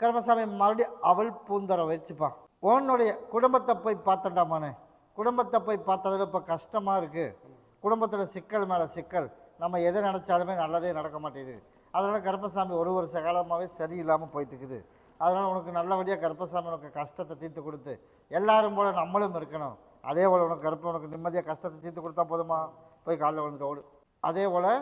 கருமசாமி மறுபடியும் அவள் பூந்தர வச்சுப்பா. உன்னுடைய குடும்பத்தை போய் பார்த்தண்டாமானே குடும்பத்தை போய் பார்த்ததில் இப்போ கஷ்டமாக இருக்குது குடும்பத்தில் சிக்கல் மேலே சிக்கல். நம்ம எதை நினச்சாலுமே நல்லதே நடக்க மாட்டேங்குது. அதனால் கருப்பசாமி ஒரு ஒரு சகாலமாகவே சரியில்லாமல் போயிட்டுருக்குது. அதனால் உனக்கு நல்லபடியாக கருப்பசாமி உனக்கு கஷ்டத்தை தீர்த்து கொடுத்து எல்லாரும் போல் நம்மளும் இருக்கணும். அதே போல் உனக்கு கருப்பு உனக்கு நிம்மதியாக கஷ்டத்தை தீர்த்து கொடுத்தா போதுமா? போய் காலைல விழுந்துட்டு ஓடு. அதே போல்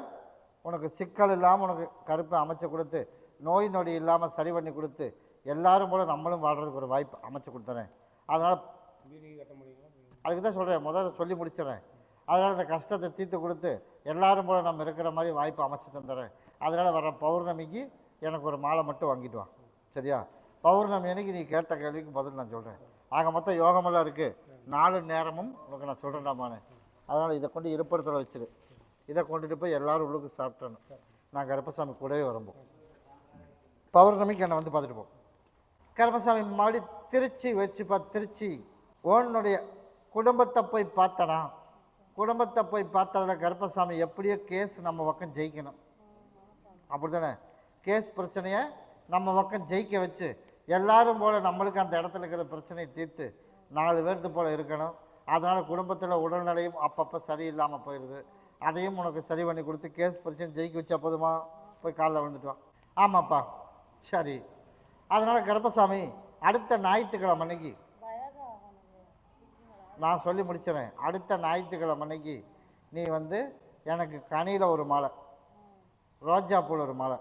உனக்கு சிக்கல் இல்லாமல் உனக்கு கருப்பை அமைச்சு கொடுத்து நோய் நொடி இல்லாமல் சரி பண்ணி கொடுத்து எல்லாரும் போல் நம்மளும் வாழ்கிறதுக்கு ஒரு வாய்ப்பு அமைச்சு கொடுத்துறேன். அதனால் அதுக்கு தான் சொல்கிறேன் முதல்ல சொல்லி முடிச்சிடறேன் அதனால் இந்த கஷ்டத்தை தீர்த்து கொடுத்து எல்லாரும் போல் நம்ம இருக்கிற மாதிரி வாய்ப்பு அமைச்சு தந்துடுறேன் அதனால் வர பௌர்ணமிக்கு எனக்கு ஒரு மாலை மட்டும் வாங்கிட்டு வா. சரியா? பௌர்ணமி அன்னைக்கு நீ கேட்ட கேள்விக்கு பதில் நான் சொல்கிறேன் ஆக மொத்தம் யோகமெல்லாம் இருக்குது நாலு நேரமும் உனக்கு நான் சொல்கிறேன்டாமானே அதனால் இதை கொண்டு இருப்பிடத்தில் வச்சிரு. இதை கொண்டுட்டு போய் எல்லாரும் உள்ளுக்கு சாப்பிட்டணும். நான் கருப்பசாமி கூடவே வரும்போம் பௌர்ணமிக்கு என்னை வந்து பார்த்துட்டு போ. கருப்பசாமி மறுபடி திருச்சி வச்சு பார்த்து திருச்சி. உன்னுடைய குடும்பத்தை போய் பார்த்தனா குடும்பத்தை போய் பார்த்ததில் கருப்பசாமி எப்படியோ கேஸ் நம்ம பக்கம் ஜெயிக்கணும். அப்படி தானே கேஸ் பிரச்சனையை நம்ம பக்கம் ஜெயிக்க வச்சு எல்லாரும் போல் நம்மளுக்கு அந்த இடத்துல இருக்கிற பிரச்சனையை தீர்த்து நாலு பேர்த்து போல் இருக்கணும். அதனால் குடும்பத்தில் உடல்நிலையும் அப்பப்போ சரியில்லாமல் போயிடுது அதையும் உனக்கு சரி பண்ணி கொடுத்து கேஸ் பிரச்சனை ஜெயிக்க வச்சா போதுமா? போய் காலைல விழுந்துட்டு வா. ஆமாப்பா. சரி. அதனால் கருப்பசாமி அடுத்த ஞாயிற்றுக்கிழமை அன்னைக்கு நான் சொல்லி முடிச்சிடறேன். அடுத்த ஞாயிற்றுக்கிழமை அன்னைக்கு நீ வந்து எனக்கு கனியில் ஒரு மாலை ரோஜாப்பூல் ஒரு மாலை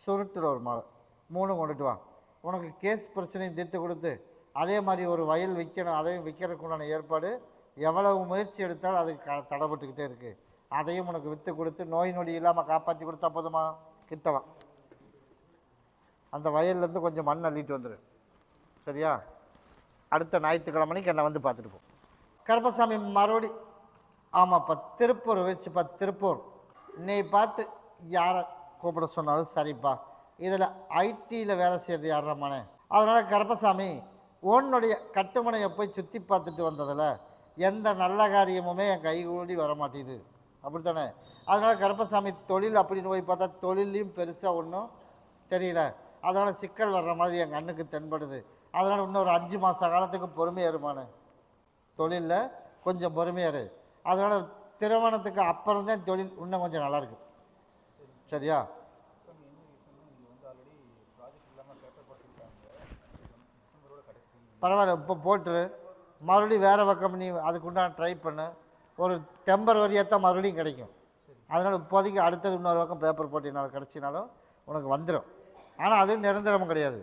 சுருட்டில் ஒரு மாலை மூணு கொண்டுட்டு வா. உனக்கு கேஸ் பிரச்சனையும் தீர்த்து கொடுத்து அதே மாதிரி ஒரு வயல் விற்கணும் அதையும் விற்கிறதுக்கு உண்டான ஏற்பாடு எவ்வளவு முயற்சி எடுத்தாலும் அதுக்கு க தடைப்பட்டுக்கிட்டே இருக்குது அதையும் உனக்கு விற்று கொடுத்து நோய் நொடி இல்லாமல் காப்பாற்றி கொடுத்தா போதுமா? கிட்டவா? அந்த வயல்லேருந்து கொஞ்சம் மண் அள்ளிட்டு வந்துடு சரியா? அடுத்த ஞாயிற்றுக்கிழமைக்கு என்னை வந்து பார்த்துட்டு போ. கருப்பசாமி மறுபடி ஆமாப்பா திருப்பூர் வச்சுப்பா திருப்பூர். நீ பார்த்து யாரை கூப்பிட சொன்னாலும் சரிப்பா. இதில் ஐடியில் வேலை செய்கிறது யாரம்மானே அதனால் கருப்பசாமி உன்னுடைய கட்டுமனையை போய் சுற்றி பார்த்துட்டு வந்ததில் எந்த நல்ல காரியமுமே என் கைகூடி வர மாட்டேது அப்படித்தானே? அதனால் கருப்பசாமி தொழில் அப்படின்னு போய் பார்த்தா தொழிலையும் பெருசாக ஒன்றும் தெரியல. அதனால் சிக்கல் வர்ற மாதிரி என் கண்ணுக்கு தென்படுது. அதனால் இன்னொரு அஞ்சு மாத காலத்துக்கு பொறுமையாருமானே தொழிலில் கொஞ்சம் பொறுமையாரு அதனால் திருமணத்துக்கு அப்புறம் தான் தொழில் இன்னும் கொஞ்சம் நல்லாயிருக்கு சரியா? பரவாயில்ல இப்போ போட்டுரு. மறுபடியும் வேறு பக்கம் நீ அதுக்குண்டான ட்ரை பண்ணு. ஒரு டெம்பரவரியாக தான் மறுபடியும் கிடைக்கும். அதனால் இப்போதைக்கு அடுத்தது இன்னொரு பக்கம் பேப்பர் போட்டினாலும் கிடச்சினாலும் உனக்கு வந்துடும் ஆனால் அது நிரந்தரமும் கிடையாது.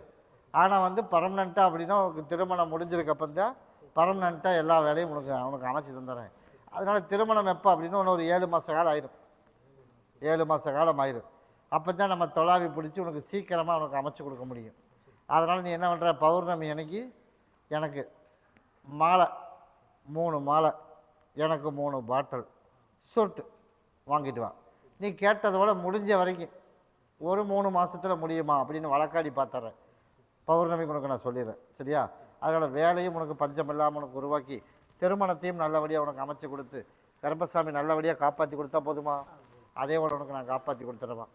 ஆனால் வந்து பர்மனெண்ட்டாக அப்படின்னா உனக்கு திருமணம் முடிஞ்சதுக்கப்புறம் தான் பர்மனெண்ட்டாக எல்லா வேலையும் உனக்கு உனக்கு அமைச்சு தந்துடுறேன். அதனால் திருமணம் எப்போ அப்படின்னா ஒன்று ஒரு ஏழு மாத காலம் ஆயிரும். ஏழு மாத காலம் ஆயிரும். அப்போ தான் நம்ம தொலாவி பிடிச்சி உனக்கு சீக்கிரமாக உனக்கு அமைச்சு கொடுக்க முடியும். அதனால் நீ என்ன பண்ணுற பௌர்ணமி அன்னைக்கு எனக்கு மாலை மூணு மாலை எனக்கு மூணு பாட்டில் சுருட்டு வாங்கிட்டு வா. நீ கேட்டதோட முடிஞ்ச வரைக்கும் ஒரு மூணு மாதத்தில் முடியுமா அப்படின்னு வழக்காடி பார்த்துட்றேன். பௌர்ணமிக்கு உனக்கு நான் சொல்லிடுறேன். சரியா? அதனால் வேலையும் உனக்கு பஞ்சம் இல்லாமல் உனக்கு உருவாக்கி திருமணத்தையும் நல்லபடியாக உனக்கு அமைச்சு கொடுத்து கருப்பசாமி நல்லபடியாக காப்பாற்றி கொடுத்தா போதுமா? அதே போல் உனக்கு நான் காப்பாற்றி கொடுத்துட்றேன்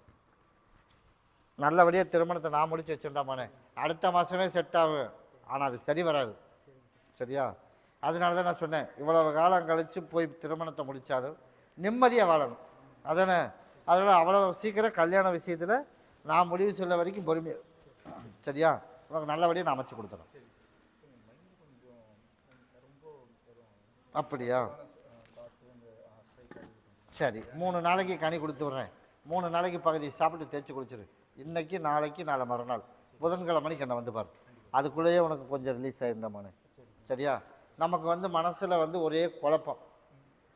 நல்லபடியாக திருமணத்தை நான் முடிச்சு வச்சுருந்தாமானே அடுத்த மாதமே செட் ஆகும் ஆனால் அது சரி வராது. சரியா? அதனால தான் நான் சொன்னேன். இவ்வளவு காலம் கழித்து போய் திருமணத்தை முடித்தாலும் நிம்மதியாக வாழணும். அதானே? அதனால் அவ்வளோ சீக்கிரம் கல்யாண விஷயத்தில் நான் முடிவு சொல்ல வரைக்கும் பொறுமையாக சரியா? உனக்கு நல்லபடியாக நான் அமைச்சு கொடுத்துறேன். அப்படியா? சரி மூணு நாளைக்கு கனி கொடுத்து விட்றேன். மூணு நாளைக்கு பகுதி சாப்பிட்டு தேய்ச்சி குளிச்சிரு. இன்னைக்கு நாளைக்கு நாளை மறுநாள். புதன்கிழமைக்கு என்னை வந்து பாரு. அதுக்குள்ளேயே உனக்கு கொஞ்சம் ரிலீஸ் ஆகிருந்தமானு சரியா? நமக்கு வந்து மனசில் வந்து ஒரே குழப்பம்.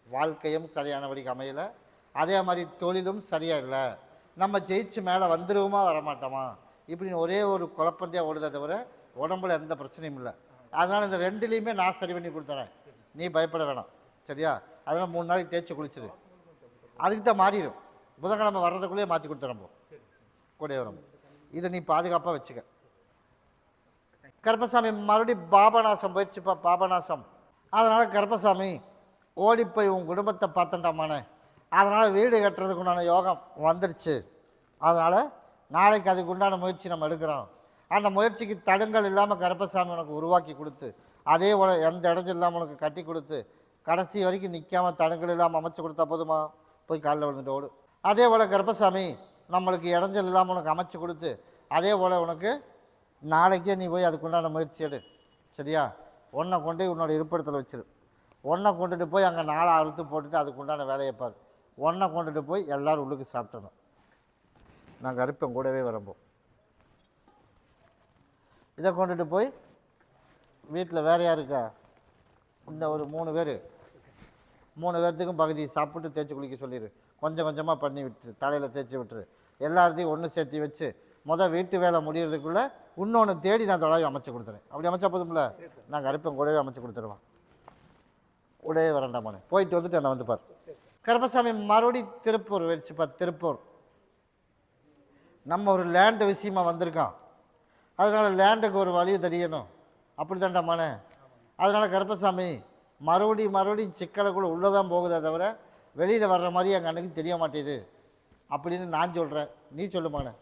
வாழ்க்கையும் சரியானபடிக்கு அமையலை. அதே மாதிரி தொழிலும் சரியாக இல்லை. நம்ம ஜெயிச்சு மேலே வந்துடுவோமா வரமாட்டோமா? இப்படின்னு ஒரே ஒரு குழப்பந்தையாக ஓடுதே தவிர உடம்புல எந்த பிரச்சனையும் இல்லை. அதனால் இந்த ரெண்டுலேயுமே நான் சரி பண்ணி கொடுத்துறேன். நீ பயப்பட வேணாம். சரியா? அதனால் மூணு நாளைக்கு தேய்ச்சி குளிச்சிரு. அதுக்கு தான் மாறிடும். புதன்கிழமை வர்றதுக்குள்ளேயே மாற்றி கொடுத்துறோம் போ. வரும். இதை நீ பாதுகாப்பாக வச்சுக்க. கருப்பசாமி மறுபடியும் பாபநாசம் போயிடுச்சுப்பா பாபநாசம். அதனால் கருப்பசாமி ஓடி போய் உன் குடும்பத்தை பார்த்தண்டாமானே அதனால் வீடு கட்டுறதுக்கு உண்டான யோகம் வந்துடுச்சு அதனால் நாளைக்கு அதுக்கு உண்டான முயற்சி நம்ம எடுக்கிறோம். அந்த முயற்சிக்கு தடங்கள் இல்லாமல் கருப்பசாமி உனக்கு உருவாக்கி கொடுத்து அதே போல் எந்த இடைஞ்சல் இல்லாமல் உனக்கு கட்டி கொடுத்து கடைசி வரைக்கும் நிற்காம தடங்கள் இல்லாமல் அமைச்சு கொடுத்தா போதுமா? போய் காலில் விழுந்துட்டு ஓடு. அதே போல் கருப்பசாமி நம்மளுக்கு இடைஞ்சல் இல்லாமல் உனக்கு அமைச்சு கொடுத்து அதே போல் உனக்கு நாளைக்கே நீ போய் அதுக்குண்டான முயற்சி எடு. சரியா? உன்னை கொண்டு போய் உன்னோட இருப்பிடத்தில் வச்சிரு. உன்னை கொண்டுட்டு போய் அங்கே நாளை அறுத்து போட்டுட்டு அதுக்குண்டான வேலையை பாரு. ஒன்றை கொண்டுட்டு போய் எல்லோரும் உள்ளுக்கு சாப்பிட்டணும். நான் கருப்பன் கூடவே வரம்போம் இதை கொண்டுட்டு போய் வீட்டில் வேற யார் இருக்கா? இந்த ஒரு மூணு பேர். மூணு பேர்த்துக்கும் பகுதி சாப்பிட்டு தேய்ச்சி குளிக்க சொல்லிடு கொஞ்சம் கொஞ்சமாக பண்ணி விட்டுரு. தலையில் தேய்ச்சி விட்டுரு. எல்லாத்தையும் ஒன்று சேர்த்து வச்சு மொதல் வீட்டு வேலை முடியறதுக்குள்ளே இன்னொன்று தேடி நான் தொலைவி அமைச்சு கொடுத்துறேன். அப்படி அமைச்சா போதும்ல? நான் கருப்பன் கூடவே அமைச்சு கொடுத்துருவேன். கூடவே வரண்டாமானே போயிட்டு வந்துட்டு என்னை வந்து பார். கருப்பசாமி மறுபடி திருப்பூர் வச்சுப்பா திருப்பூர். நம்ம ஒரு லேண்டு விஷயமா வந்திருக்கோம். அதனால் லேண்டுக்கு ஒரு வழி தெரியணும். அப்படி தாண்டாமானே அதனால் கருப்பசாமி மறுபடியும் மறுபடியும் உள்ளே தான் போகுதே தவிர வெளியில் வர்ற மாதிரி எங்கள் அன்னைக்கு தெரிய மாட்டேது. அப்படின்னு நான் சொல்கிறேன் நீ சொல்லுமானே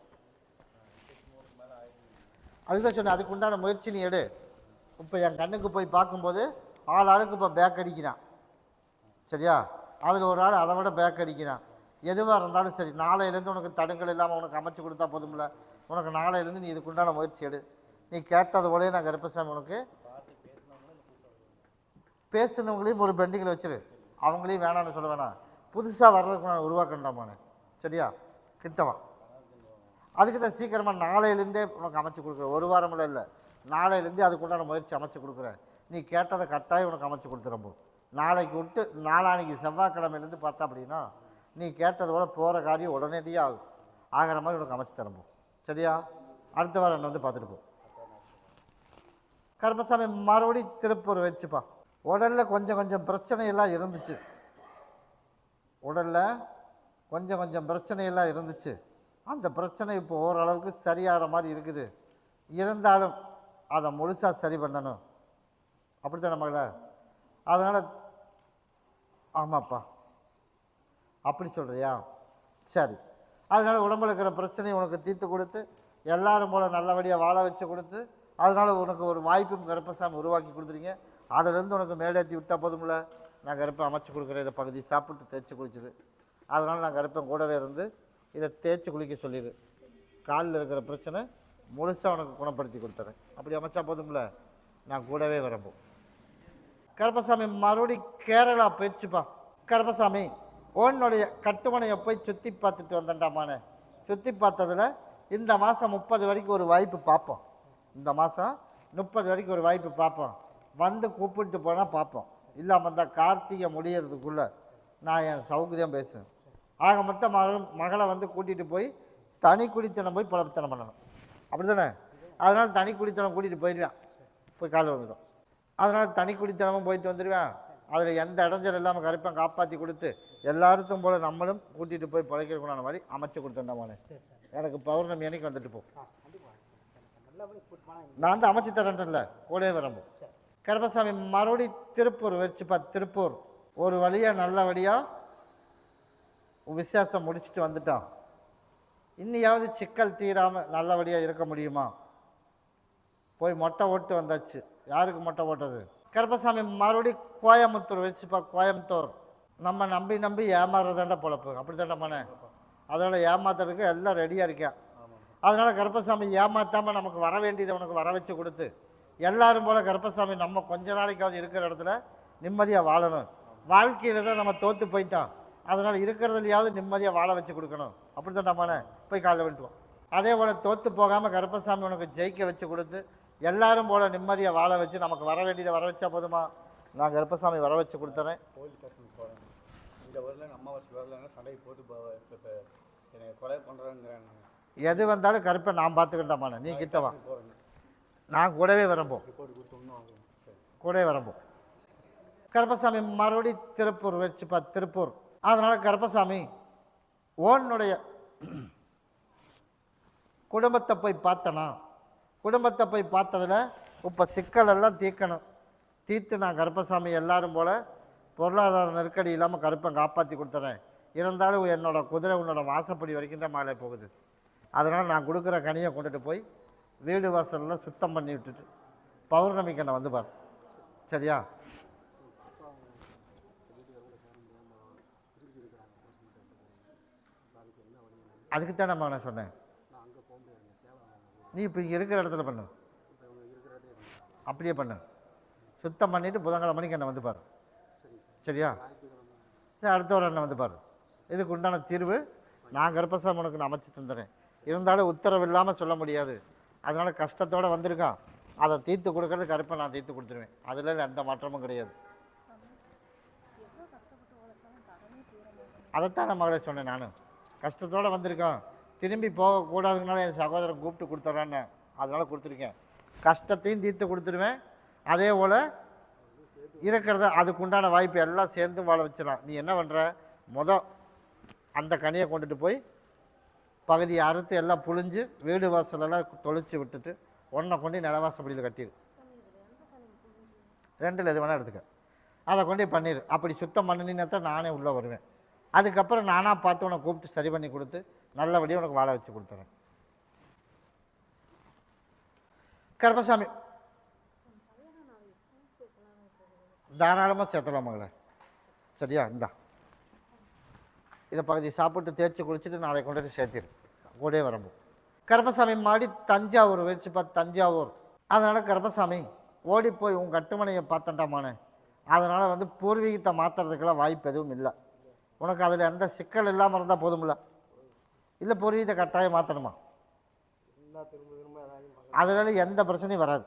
அதுதான் சொன்னேன். அதுக்கு உண்டான முயற்சி நீ எடு. இப்போ என் கண்ணுக்கு போய் பார்க்கும்போது ஆள் ஆளுக்கு இப்போ பேக் அடிக்கிறான். சரியா? அதில் ஒரு ஆள் அதை விட பேக் அடிக்கிறான். எதுவாக இருந்தாலும் சரி நாளையிலேருந்து உனக்கு தடுங்கள் இல்லாமல் உனக்கு அமைச்சு கொடுத்தா போதும்ல. உனக்கு நாளையிலேருந்து நீ இதுக்குண்டான முயற்சி எடு. நீ கேட்டது போலே நான் கருப்பசாமி உனக்கு பேசுனவங்களையும் ஒரு பெண்டிங்கில் வச்சிரு. அவங்களையும் வேணாம்னு சொல்ல வேணாம். புதுசாக வர்றதுக்கு நான் உருவாக்கண்டாமானே சரியா? கிட்டவா அதுக்கு தான் சீக்கிரமாக நாளையிலேருந்தே உனக்கு அமைச்சு கொடுக்குறேன். ஒரு வாரமில்ல இல்லை. நாளையிலேருந்தே அதுக்குண்டான முயற்சி அமைச்சு கொடுக்குறேன். நீ கேட்டதை கட்டாயம் உனக்கு அமைச்சு கொடுத்துறப்போ நாளைக்கு விட்டு நாளான்னைக்கு செவ்வாய்க்கிழமையிலேருந்து பார்த்தா அப்படின்னா நீ கேட்டதோட போகிற காரியம் உடனடியாக ஆகும். ஆகிற மாதிரி உனக்கு அமைச்சு தரம்போ சரியா? அடுத்த வாரம் என்ன வந்து பார்த்துட்டு போ. கருப்பசாமி மறுபடி திருப்பூர் வச்சுப்பா. உடலில் கொஞ்சம் கொஞ்சம் பிரச்சனையெல்லாம் இருந்துச்சு. உடலில் கொஞ்சம் கொஞ்சம் பிரச்சனையெல்லாம் இருந்துச்சு. அந்த பிரச்சனை இப்போ ஓரளவுக்கு சரியாகிற மாதிரி இருக்குது. இருந்தாலும் அதை முழுசாக சரி பண்ணணும். அப்படித்தானே மகளே? அதனால் ஆமாப்பா. அப்படி சொல்கிறியா சரி. அதனால் உடம்புல இருக்கிற பிரச்சனையை உனக்கு தீர்த்து கொடுத்து எல்லாரும் போல் நல்லபடியாக வாழ வச்சு கொடுத்து அதனால் உனக்கு ஒரு வாய்ப்பும் கருப்பசாமி உருவாக்கி கொடுத்துருங்க அதிலேருந்து உனக்கு மேலேற்றி விட்டால் போதும்ல? நான் கருப்பை அமைச்சு கொடுக்குறேன். இதை பகுதி சாப்பிட்டு தேய்ச்சி குளிச்சிடு அதனால் நான் கருப்பேன் கூடவே இருந்து இதை தேய்ச்சி குளிக்க சொல்லிடு காலில் இருக்கிற பிரச்சனை முழுசாக உனக்கு குணப்படுத்தி கொடுத்துறேன். அப்படி அமைச்சா போதும்ல? நான் கூடவே வரப்போ கருப்பசாமி மறுபடி கேரளா போயிடுச்சுப்பா. கருப்பசாமி உன்னுடைய கட்டுமனையை போய் சுற்றி பார்த்துட்டு வந்தேன்டாமானே சுற்றி பார்த்ததில் இந்த மாதம் முப்பது வரைக்கும் ஒரு வாய்ப்பு பார்ப்போம். இந்த மாதம் முப்பது வரைக்கும் ஒரு வாய்ப்பு பார்ப்போம். வந்து கூப்பிட்டு போனால் பார்ப்போம். இல்லாமல் இருந்தால் கார்த்திகை முடியறதுக்குள்ளே நான் என் சௌகரியம் பேசுவேன். ஆக மொத்தம் மகளும் மகளை வந்து கூட்டிகிட்டு போய் தனி குடித்தனம் போய் பழப்பத்தனம் பண்ணணும். அப்படி தானே அதனால் தனி குடித்தனம் கூட்டிகிட்டு போயிடுவேன். போய் காலை வந்துடும் அதனால் தனி குடித்தனமும் போயிட்டு வந்துடுவேன் அதில் எந்த இடைஞ்சல் இல்லாமல் கருப்பன் காப்பாற்றி கொடுத்து எல்லாருக்கும் போல் நம்மளும் கூட்டிகிட்டு போய் பழைக்கிறக்குண்டான மாதிரி அமைச்சு கொடுத்தேன்டாமானே எனக்கு பௌர்ணமி அன்னைக்கு வந்துட்டு போ. நான் வந்து அமைச்சு தரேன்ல கூடவே வரம்போ. கருப்பசாமி மறுபடி திருப்பூர் வச்சுப்பா திருப்பூர். ஒரு வழியாக நல்ல வழியாக விசேஷம் முடிச்சுட்டு வந்துட்டான். இன்னியாவது சிக்கல் தீராமல் நல்லபடியாக இருக்க முடியுமா? போய் மொட்டை ஓட்டு வந்தாச்சு. யாருக்கு மொட்டை போட்டது கருப்பசாமி மறுபடி கோயம்புத்தூர் வச்சுப்பா கோயம்புத்தூர். நம்ம நம்பி நம்பி ஏமாறுறதாண்டா பொழப்பு. அப்படி தாண்டா மனே. அதோட ஏமாத்துறதுக்கு எல்லாம் ரெடியாக இருக்கேன் அதனால் கருப்பசாமி ஏமாற்றாமல் நமக்கு வர வேண்டியதை உனக்கு வர வச்சு கொடுத்து எல்லாரும் போல் கருப்பசாமி நம்ம கொஞ்ச நாளைக்காவது இருக்கிற இடத்துல நிம்மதியாக வாழணும். வாழ்க்கையில் தான் நம்ம தோற்று போயிட்டோம். அதனால் இருக்கிறதுலையாவது நிம்மதியாக வாழ வச்சு கொடுக்கணும். அப்படி தான் நம்மளே போய் காலைல விட்டுவோம் அதே போல் தோற்று போகாமல் கருப்பசாமி உனக்கு ஜெயிக்க வச்சு கொடுத்து எல்லாரும் போல நிம்மதியாக வாழ வச்சு நமக்கு வர வேண்டியதை வர வச்சா போதுமா? நான் கருப்பசாமி வர வச்சு கொடுத்துறேன். கோயில் ஸ்டேஷனுக்கு போகிறேன் இந்த வரல அம்மாவாசை வரலன்னா சண்டைக்கு போட்டு என்னை கொலை பண்ணுறாங்கிறாங்க எது வந்தாலும் கருப்பை நான் பார்த்துக்கிட்டேன் நீ கிட்ட வா. நான் கூடவே வரம்போ கூடவே வரம்போ கருப்பசாமி மறுபடி திருப்பூர் வச்சுப்பா திருப்பூர். அதனால் கருப்பசாமி உன்னுடைய குடும்பத்தை போய் பார்த்தனா குடும்பத்தை போய் பார்த்ததில் இப்போ சிக்கலெல்லாம் தீர்க்கணும். தீர்த்து நான் கருப்பசாமி எல்லாரும் போல் பொருளாதார நெருக்கடி இல்லாமல் கருப்பை காப்பாற்றி கொடுத்துறேன். இருந்தாலும் என்னோடய குதிரை உன்னோட வாசப்படி வரைக்கும் தான் மேலே போகுது. அதனால் நான் கொடுக்குற கனியை கொண்டுட்டு போய் வீடு வாசலில் சுத்தம் பண்ணி விட்டுட்டு பௌர்ணமிக்கு என்னை வந்து பார். சரியா? அதுக்கு தான் நம்ம நான் சொன்னேன். நீ இப்போ இங்கே இருக்கிற இடத்துல பண்ணு. அப்படியே பண்ணு. சுத்தம் பண்ணிவிட்டு புதன்கிழமை மணிக்கு என்னை வந்து பாரு. சரியா? சரி அடுத்த ஒரு என்ன வந்து பாரு. இதுக்கு உண்டான தீர்வு நான் கர்ப்பசாமி உனக்கு நான் அமைச்சு தந்துடுறேன் இருந்தாலும் உத்தரவு இல்லாமல் சொல்ல முடியாது. அதனால் கஷ்டத்தோடு வந்திருக்கான். அதை தீர்த்து கொடுக்கறது கருப்பை நான் தீர்த்து கொடுத்துருவேன். அதில் எந்த மாற்றமும் கிடையாது. அதைத்தான் நான் மகளே சொன்னேன் நான். கஷ்டத்தோடு வந்திருக்கோம் திரும்பி போகக்கூடாதுனால என் சகோதரன் கூப்பிட்டு கொடுத்துட்றான்னு அதனால் கொடுத்துருக்கேன். கஷ்டத்தையும் தீர்த்து கொடுத்துருவேன். அதே போல் இருக்கிறத அதுக்குண்டான வாய்ப்பு எல்லாம் சேர்ந்து வாழ வச்சிடலாம். நீ என்ன பண்ணுற முத அந்த கனியை கொண்டுட்டு போய் பகுதியை அறுத்து எல்லாம் புழிஞ்சு வீடு வாசலெல்லாம் தொளிச்சு விட்டுட்டு ஒன்றை கொண்டு நிலவாசப்படியில் கட்டிடு. ரெண்டில் எது வேணால் எடுத்துக்க. அதை கொண்டு பண்ணிடு. அப்படி சுத்தம் பண்ணினா தான் நானே உள்ளே வருவேன். அதுக்கப்புறம் நானாக பார்த்து உனக்கு கூப்பிட்டு சரி பண்ணி கொடுத்து நல்லபடியாக உனக்கு வாழ வச்சு கொடுத்துறேன். கருப்பசாமி. தாராளமாக சேர்த்தலாம் மகளே. சரியா? இந்தா. இதை பகுதி சாப்பிட்டு தேய்ச்சி குளிச்சுட்டு நாளை கொண்டு போய் சேர்த்திரு. கூட வரம்பு. கருப்பசாமி மாடி தஞ்சாவூர் வச்சு பார்த்து தஞ்சாவூர். அதனால் கருப்பசாமி ஓடி போய் உன் கட்டுமனையை பார்த்தண்டாமானே அதனால் வந்து பூர்வீகத்தை மாற்றுறதுக்கெல்லாம் வாய்ப்பு எதுவும் இல்லை. உனக்கு அதில் எந்த சிக்கல் இல்லாமல் இருந்தால் போதுமில்ல இல்லை பூர்வீகத்தை கட்டாயம் மாற்றணுமா அதனால் எந்த பிரச்சனையும் வராது.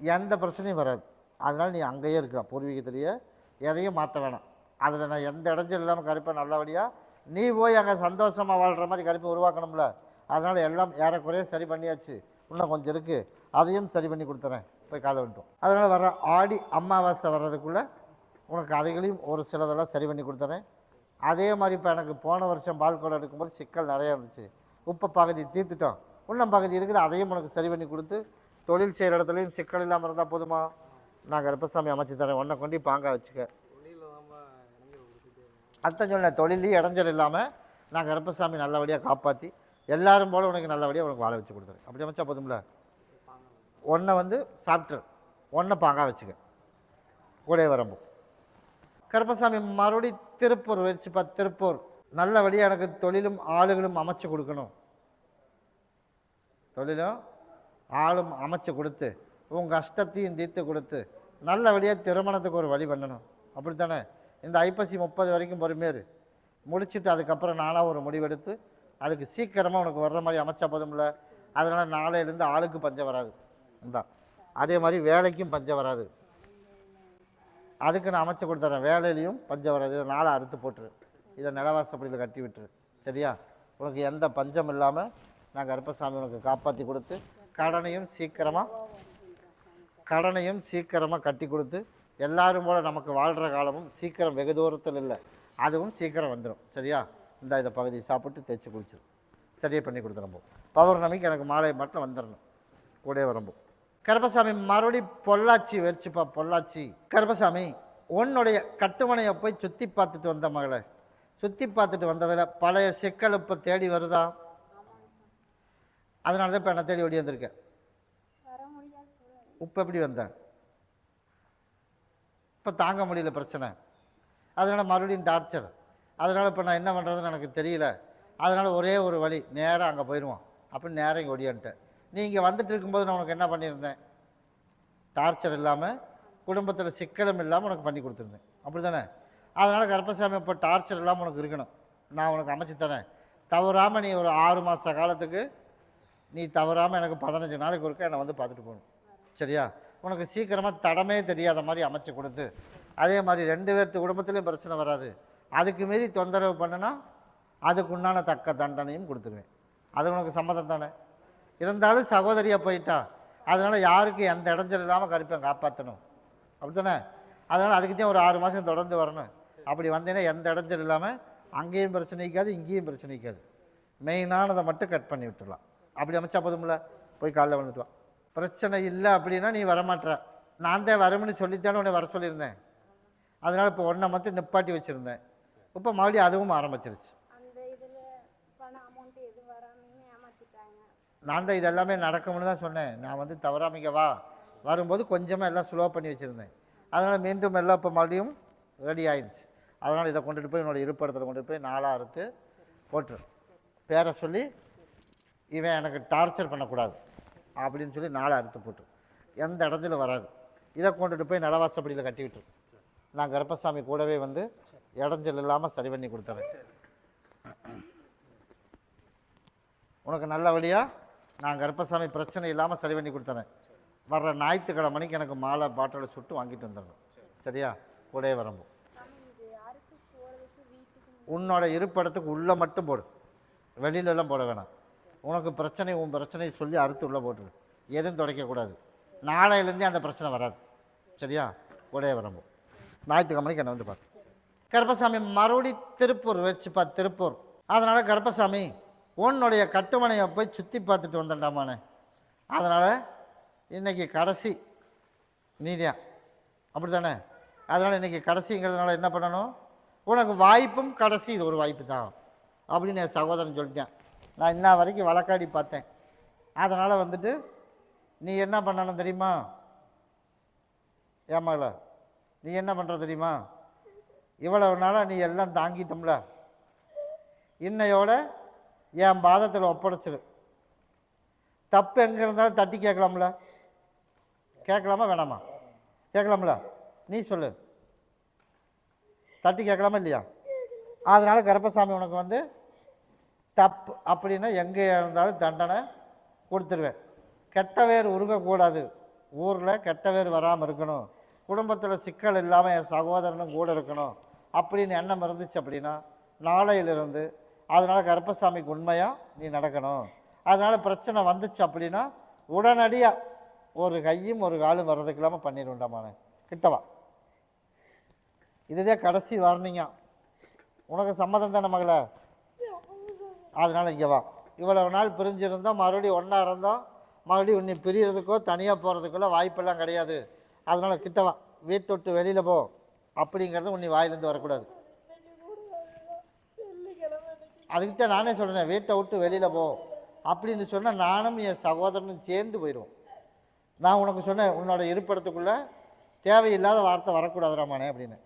எந்த பிரச்சனையும் வராது. அதனால் நீ அங்கேயே இருக்கலாம். பூர்வீகத்திலேயே எதையும் மாற்ற வேணாம். அதில் நான் எந்த இடைஞ்சல் இல்லாமல் கருப்பை நல்லபடியாக நீ போய் அங்கே சந்தோஷமாக வாழ்கிற மாதிரி கருப்பை உருவாக்கணும்ல. அதனால் எல்லாம் ஏறக்குறைய சரி பண்ணியாச்சு. இன்னும் கொஞ்சம் இருக்குது அதையும் சரி பண்ணி கொடுத்துறேன். போய் காலை வந்துட்டோம் அதனால் வர ஆடி அமாவாசை வர்றதுக்குள்ளே உனக்கு அதைகளையும் ஒரு சிலதெல்லாம் சரி பண்ணி கொடுத்துறேன். அதே மாதிரி இப்போ எனக்கு போன வருஷம் பால் எடுக்கும்போது சிக்கல் நிறையா இருந்துச்சு. உப்பு பகுதி தீர்த்துட்டோம். இன்னும் பகுதி இருக்குது அதையும் உனக்கு சரி பண்ணி கொடுத்து தொழில் செய்கிற இடத்துலையும் சிக்கல் இல்லாமல் இருந்தால் போதுமா? நான் கருப்பசாமி அமைச்சு தரேன். ஒன்றை கொண்டு பாங்க வச்சுக்க. அர்த்தம் சொன்னேன் தொழிலையும் இடைஞ்சல் இல்லாமல் நான் கருப்பசாமி நல்லபடியாக காப்பாற்றி எல்லாரும் போல உனக்கு நல்லபடியாக உனக்கு வாழ வச்சு கொடுத்துறேன். அப்படி அமைச்சா போதும்ல? ஒன்றை வந்து சாப்பிட்ரு ஒன்றை பாங்காக வச்சுக்க. கூடவே வரம்பு. கருப்பசாமி மறுபடி திருப்பூர் வச்சு பார்த்து திருப்பூர் நல்லபடியாக எனக்கு தொழிலும் ஆளுகளும் அமைச்சு கொடுக்கணும். தொழிலும் ஆளும் அமைச்சு கொடுத்து உங்கள் கஷ்டத்தையும் தீர்த்து கொடுத்து நல்லபடியாக திருமணத்துக்கு ஒரு வழி பண்ணணும். அப்படித்தானே? இந்த ஐப்பசி முப்பது வரைக்கும் பொறுமையாரு முடிச்சுட்டு அதுக்கப்புறம் நானாக ஒரு முடிவெடுத்து அதுக்கு சீக்கிரமாக உனக்கு வர்ற மாதிரி அமைச்சா போதும்ல. அதனால் நாளையிலேருந்து ஆளுக்கு பஞ்சம் வராது. இந்தா. அதே மாதிரி வேலைக்கும் பஞ்சம் வராது. அதுக்கு நான் அமைச்சு கொடுத்துட்றேன் வேலையிலையும் பஞ்சம் வராது. இதை நாளாக அறுத்து போட்டுரு. இதை நிலவாசப்படியில் கட்டி விட்டுரு. சரியா? உனக்கு எந்த பஞ்சம் இல்லாமல் நான் கருப்பசாமி உனக்கு காப்பாற்றி கொடுத்து கடனையும் சீக்கிரமாக கடனையும் சீக்கிரமாக கட்டி கொடுத்து எல்லாரும் போல் நமக்கு வாழ்கிற காலமும் சீக்கிரம் வெகு தூரத்தில் இல்லை. அதுவும் சீக்கிரம் வந்துடும் சரியா? இந்த இதை பகுதி சாப்பிட்டு தேய்ச்சி குளிச்சிடும் சரியாக பண்ணி கொடுத்துருப்போம் பௌர்ணமிக்கு எனக்கு மாலை மட்டும் வந்துடணும் கூட வரும்போம் கருப்பசாமி மறுபடி பொள்ளாச்சி வச்சுப்பா பொள்ளாச்சி. கருப்பசாமி உன்னுடைய கட்டுமனையை போய் சுற்றி பார்த்துட்டு வந்த மகளே. சுற்றி பார்த்துட்டு வந்ததில் பழைய சிக்கல் இப்போ தேடி வருதா? அதனால தான் இப்போ என்னை தேடி ஓடி வந்திருக்கேன் இப்போ எப்படி வந்தேன் இப்போ தாங்க முடியல பிரச்சனை. அதனால் மறுபடியும் டார்ச்சர் அதனால் இப்போ நான் என்ன பண்ணுறதுன்னு எனக்கு தெரியல. அதனால் ஒரே ஒரு வழி நேராக அங்கே போயிடுவோம் அப்படின்னு நேராக இங்கே ஒடியான்ட்டேன் நீ இங்கே வந்துட்டு இருக்கும்போது நான் உனக்கு என்ன பண்ணியிருந்தேன்? டார்ச்சர் இல்லாமல் குடும்பத்தில் சிக்கலம் இல்லாமல் உனக்கு பண்ணி கொடுத்துருந்தேன். அப்படி தானே அதனால் கருப்பசாமி இப்போ டார்ச்சர் இல்லாமல் உனக்கு இருக்கணும். நான் உனக்கு அமைச்சு தரேன். தவறாமல் நீ ஒரு ஆறு மாத காலத்துக்கு நீ தவறாமல் எனக்கு பதினஞ்சு நாளைக்கு ஒருக்கா என்னை வந்து பார்த்துட்டு போகணும். சரியா? உனக்கு சீக்கிரமாக தடமே தெரியாத மாதிரி அமைச்சு கொடுத்து அதே மாதிரி ரெண்டு பேர்த்து குடும்பத்துலேயும் பிரச்சனை வராது. அதுக்கு மீறி தொந்தரவு பண்ணுனா அதுக்கு உண்டான தக்க தண்டனையும் கொடுத்துருவேன். அது உனக்கு சம்மதம் தானே? இருந்தாலும் சகோதரியாக போயிட்டா. அதனால் யாருக்கு எந்த இடைஞ்சல் இல்லாமல் கருப்பேன் காப்பாற்றணும் அப்படி தானே அதனால் அதுக்கிட்டே ஒரு ஆறு மாதம் தொடர்ந்து வரணும். அப்படி வந்தீங்கன்னா எந்த இடைஞ்சல் இல்லாமல் அங்கேயும் பிரச்சனை இருக்காது இங்கேயும் பிரச்சனை இருக்காது. மெயினானதை மட்டும் கட் பண்ணி விட்டுடலாம் அப்படி அமைச்சா போதும்ல? போய் காலைல வந்துட்டுவான் பிரச்சனை இல்லை அப்படின்னா நீ வரமாட்ற. நான் தான் வரும்னு சொல்லித்தானே உன்னை வர சொல்லியிருந்தேன். அதனால் இப்போ ஒன்றை மட்டும் நிப்பாட்டி வச்சுருந்தேன். இப்போ மறுபடியும் அதுவும் ஆரம்பிச்சிருச்சு அந்த இதில் பணம் அமௌண்ட் எது வராமல் ஏமாற்றிட்டாங்க நான் தான் இதெல்லாமே நடக்கும்னு தான் சொன்னேன். நான் வந்து தவறாமிக்க வா. வரும்போது கொஞ்சமாக எல்லாம் ஸ்லோ பண்ணி வச்சுருந்தேன். அதனால் மீண்டும் எல்லாம் இப்போ மறுபடியும் ரெடி ஆயிடுச்சு. அதனால் இதை கொண்டுட்டு போய் என்னோட இருப்பிடத்தில் கொண்டுட்டு போய் நாளாக அறுத்து போட்டுரு. பேரை சொல்லி இவன் எனக்கு டார்ச்சர் பண்ணக்கூடாது அப்படின்னு சொல்லி நாளை அறுத்து போட்டு எந்த இடத்துல வராது. இதை கொண்டுட்டு போய் நடவாசப்படியில் கட்டி விட்டுரு நான் கருப்பசாமி கூடவே வந்து இடைஞ்சல் இல்லாமல் சரி பண்ணி கொடுத்துறேன். உனக்கு நல்ல வழியாக நான் கருப்பசாமி பிரச்சனை இல்லாமல் சரி பண்ணி கொடுத்துறேன். வர்ற ஞாயிற்றுக்கிழமைக்கு எனக்கு மாலை பாட்டலை சுட்டு வாங்கிட்டு வந்துடணும். சரியா? கூடவே வரம்போ. உன்னோட இருப்பிடத்துக்கு உள்ளே மட்டும் போடு. வெளியிலலாம் போட வேணாம். உனக்கு பிரச்சனை உன் பிரச்சனையை சொல்லி அறுத்து உள்ளே போட்டுரு. எதுவும் துடைக்கக்கூடாது நாளையிலேருந்தே அந்த பிரச்சனை வராது. சரியா? கூடவே வரம்பு. ஞாயிற்றுக்கிழமைக்கு என்னை வந்து பார்த்து கருப்பசாமி மறுபடி திருப்பூர் வச்சுப்பா திருப்பூர். அதனால் கருப்பசாமி உன்னுடைய கட்டுமனையை போய் சுற்றி பார்த்துட்டு வந்துட்டாமானே அதனால் இன்னைக்கு கடைசி நீதியா? அப்படி தானே அதனால் இன்றைக்கி கடைசிங்கிறதுனால என்ன பண்ணணும்? உனக்கு வாய்ப்பும் கடைசி இது ஒரு வாய்ப்பு தான். அப்படின்னு என் சகோதரன் சொல்லிட்டேன். நான் இன்ன வரைக்கும் வழக்காடி பார்த்தேன். அதனால் வந்துட்டு நீ என்ன பண்ணணும் தெரியுமா? ஏமால நீ என்ன பண்ணுற தெரியுமா? இவ்வளவு நாளாக நீ எல்லாம் தாங்கிட்டோம்ல. இன்னையோட என் பாதத்தில் ஒப்படைச்சிரு. தப்பு எங்கே இருந்தாலும் தட்டி கேட்கலாம்ல? கேட்கலாமா வேணாமா? கேட்கலாம்ல? நீ சொல்லு. தட்டி கேட்கலாமா இல்லையா? அதனால் கருப்பசாமி உனக்கு வந்து தப்பு அப்படின்னா எங்கே இருந்தாலும் தண்டனை கொடுத்துருவேன். கெட்ட வேர் உருகக்கூடாது. ஊரில் கெட்ட வேர் வராமல் இருக்கணும். குடும்பத்தில் சிக்கல் இல்லாமல் என் சகோதரனும் கூட இருக்கணும். அப்படின்னு எண்ணம் இருந்துச்சு அப்படின்னா நாளையிலிருந்து அதனால் கருப்பசாமிக்கு உண்மையாக நீ நடக்கணும். அதனால் பிரச்சனை வந்துச்சு அப்படின்னா உடனடியாக ஒரு கையும் ஒரு காலும் வர்றதுக்கு இல்லாமல் பண்ணிடுண்டாமானே கிட்டவா இதுதான் கடைசி வார்னிங்க. உனக்கு சம்மதம் தானே மகளே? அதனால் இங்கே வா. இவ்வளவு நாள் பிரிஞ்சிருந்தோம் மறுபடியும் ஒன்றா இருந்தோம். மறுபடியும் உன்னை பிரியறதுக்கோ தனியாக போகிறதுக்கோ வாய்ப்பெல்லாம் கிடையாது. அதனால் கிட்டவா வீட்டை விட்டு வெளியில் போ. அப்படிங்கிறது உன்னை வாயிலேருந்து வரக்கூடாது. அதுக்கிட்ட நானே சொல்கிறேன் வீட்டை விட்டு வெளியில் போ. அப்படின்னு சொன்னால் நானும் என் சகோதரனும் சேர்ந்து போயிடுவோம். நான் உனக்கு சொன்னேன் உன்னோட இருப்பிடத்துக்குள்ளே தேவையில்லாத வார்த்தை வரக்கூடாது ராமானே அப்படின்னு.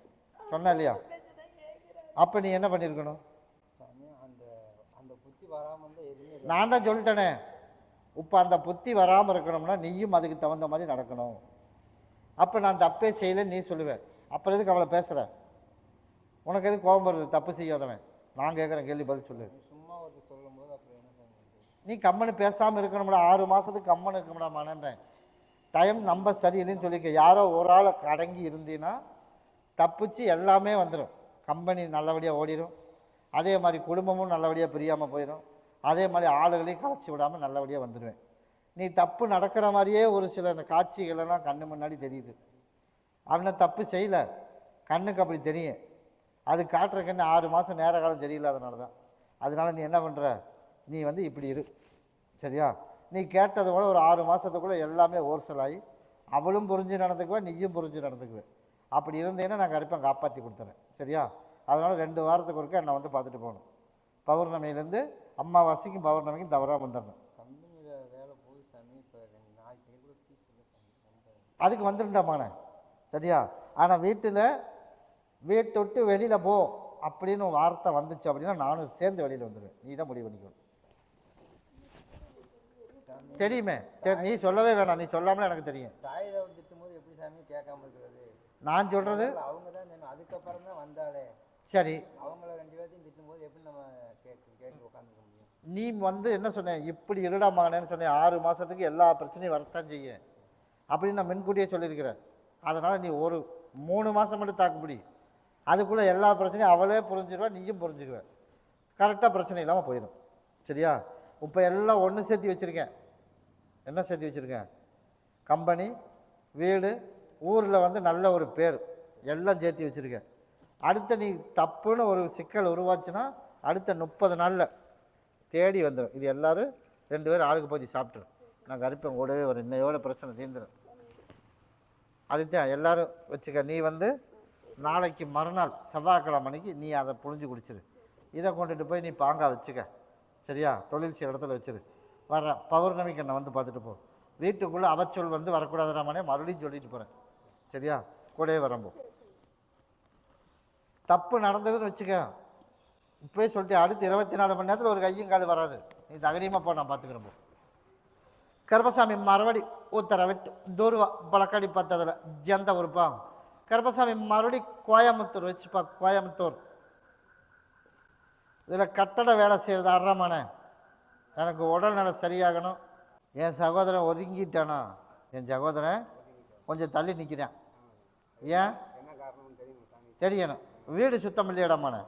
சொன்னேன் இல்லையா? அப்போ நீ என்ன பண்ணியிருக்கணும் அந்த அந்த புத்தி வராமல் நான் தான் சொல்லிட்டேனே இப்போ அந்த புத்தி வராமல் இருக்கணும்னா நீயும் அதுக்கு தகுந்த மாதிரி நடக்கணும். அப்போ நான் தப்பே செய்யலை நீ சொல்லுவேன் அப்புறம் எதுக்கு அவளை பேசுகிற உனக்கு எதுக்கு கோபம் வருது? தப்பு செய்யாதவன். நான் கேட்குறேன் கேள்வி பதில் சொல்லு. சும்மா சொல்லும் போது அப்புறம் என்ன? நீ கம்மனு பேசாமல் இருக்கணும்டா ஆறு மாதத்துக்கு கம்மனு இருக்கணும்டா மனன்றேன். டைம் நம்ம சரியில்லைன்னு சொல்லிக்க யாரோ ஒரு ஆள் அடங்கி இருந்தீன்னா தப்பிச்சு எல்லாமே வந்துடும் கம்பெனி நல்லபடியாக ஓடிடும் அதே மாதிரி குடும்பமும் நல்லபடியாக பிரியாமல் போயிடும் அதே மாதிரி ஆளுகளையும் கலைச்சி விடாமல் நல்லபடியாக வந்துடுவேன் நீ தப்பு நடக்கிற மாதிரியே ஒரு சில இந்த காட்சிகளெல்லாம் கண்ணு முன்னாடி தெரியுது. அவனை தப்பு செய்யலை. கண்ணுக்கு அப்படி தெரியும். அது காட்டுறதுக்கு என்ன ஆறு மாதம் நேர காலம் சரியில்லாதனால தான். அதனால நீ என்ன பண்ணுற நீ வந்து இப்படி இரு. சரியா? நீ கேட்டதை விட ஒரு ஆறு மாதத்துக்குள்ளே எல்லாமே ஓர்சலாகி அவளும் புரிஞ்சு நடந்துக்குவா நீயும் புரிஞ்சு நடந்துக்குவேன் அப்படி இருந்தேன்னா நான் கருப்பேன் காப்பாற்றி கொடுத்துறேன். சரியா? அதனால் ரெண்டு வாரத்துக்கு ஒருக்க என்னை வந்து பார்த்துட்டு போகணும். பௌர்ணமியிலேருந்து அம்மாவாசைக்கும் பௌர்ணமிக்கும் தவறாக வந்துடணும். கூட அதுக்கு வந்துருண்டாமாண்ணே சரியா? ஆனால் வீட்டில் வீட்டை விட்டு வெளியில் போ அப்படின்னு வார்த்தை வந்துச்சு அப்படின்னா நானும் சேர்ந்து வெளியில் வந்துடுவேன் நீ தான் முடிவு பண்ணிக்கணும். தெரியுமே. நீ சொல்லவே வேணாம். நீ சொல்லாமலே எனக்கு தெரியும். எப்படி சாமி கேட்காம இருக்கிறது? நான் சொல்கிறது அவங்க தான் அதுக்கப்புறம் தான் வந்தாலே சரி. அவங்கள ரெண்டு பேர்த்தையும் திட்டும் போது எப்படி நம்ம கேட்டு கேட்டு உட்காந்துக்க முடியும்? நீ வந்து என்ன சொன்ன? இப்படி இருடா மகனேன்னு சொன்னேன் ஆறு மாதத்துக்கு எல்லா பிரச்சனையும் வரத்தான் செய்யும். அப்படின்னு நான் முன்கூட்டியே சொல்லியிருக்கிறேன். அதனால் நீ ஒரு மூணு மாதம் மட்டும் தாக்குப்பிடி. அதுக்குள்ளே எல்லா பிரச்சனையும் அவளே புரிஞ்சிருவா நீயும் புரிஞ்சுக்குவேன் கரெக்டாக பிரச்சனை இல்லாமல் போயிடும். சரியா? இப்போ எல்லாம் ஒன்று சேர்த்து வச்சுருக்கேன். என்ன சேர்த்து வச்சுருக்கேன்? கம்பெனி வீடு ஊரில் வந்து நல்ல ஒரு பேர். எல்லாம் சேர்த்து வச்சுருக்கேன். அடுத்த நீ தப்புன்னு ஒரு சிக்கல் உருவாச்சுன்னா அடுத்த முப்பது நாளில் தேடி வந்துடும் இது எல்லோரும் ரெண்டு பேரும் ஆளுக்கு போய் சாப்பிட்ரு நான் கருப்பேன் கூடவே ஒரு இன்னையோட பிரச்சனை தீர்ந்துடும் அதுதான் எல்லோரும் வச்சுக்க. நீ வந்து நாளைக்கு மறுநாள் செவ்வாய்க்கிழமை அன்னைக்கு நீ அதை புழிஞ்சு குடிச்சிரு. இதை கொண்டுட்டு போய் நீ பாங்காக வச்சுக்க. சரியா? தொழில் செய்கிற இடத்துல வச்சிரு. வர பௌர்ணமிக்கு என்னை வந்து பார்த்துட்டு போ. வீட்டுக்குள்ளே அவச்சொல் வந்து வரக்கூடாதுடாமனே மறுபடியும் சொல்லிட்டு போகிறேன் சரியா? கூடவே வரம்போ. தப்பு நடந்ததுன்னு வச்சுக்க. இப்போயே சொல்லிட்டு அடுத்து இருபத்தி நாலு மணி நேரத்தில் ஒரு கையும் கால் வராது. நீ தகரியமாக போ நான் பார்த்துக்கிறேன் போ. கருப்பசாமி மறுபடி உத்தரவிட்டு தூர்வா பழக்கடி பார்த்ததில் எந்த உறுப்பான் கருப்பசாமி மறுபடி கோயம்புத்தூர் வச்சுப்பா கோயம்புத்தூர். இதில் கட்டட வேலை செய்கிறது அறமனை எனக்கு உடல்நல சரியாகணும். என் சகோதரன் ஒதுங்கிட்டானா? என் சகோதரன் கொஞ்சம் தள்ளி நிற்கிறேன். ஏன்? தெரியணும். வீடு சுத்தம் இல்லையடாமான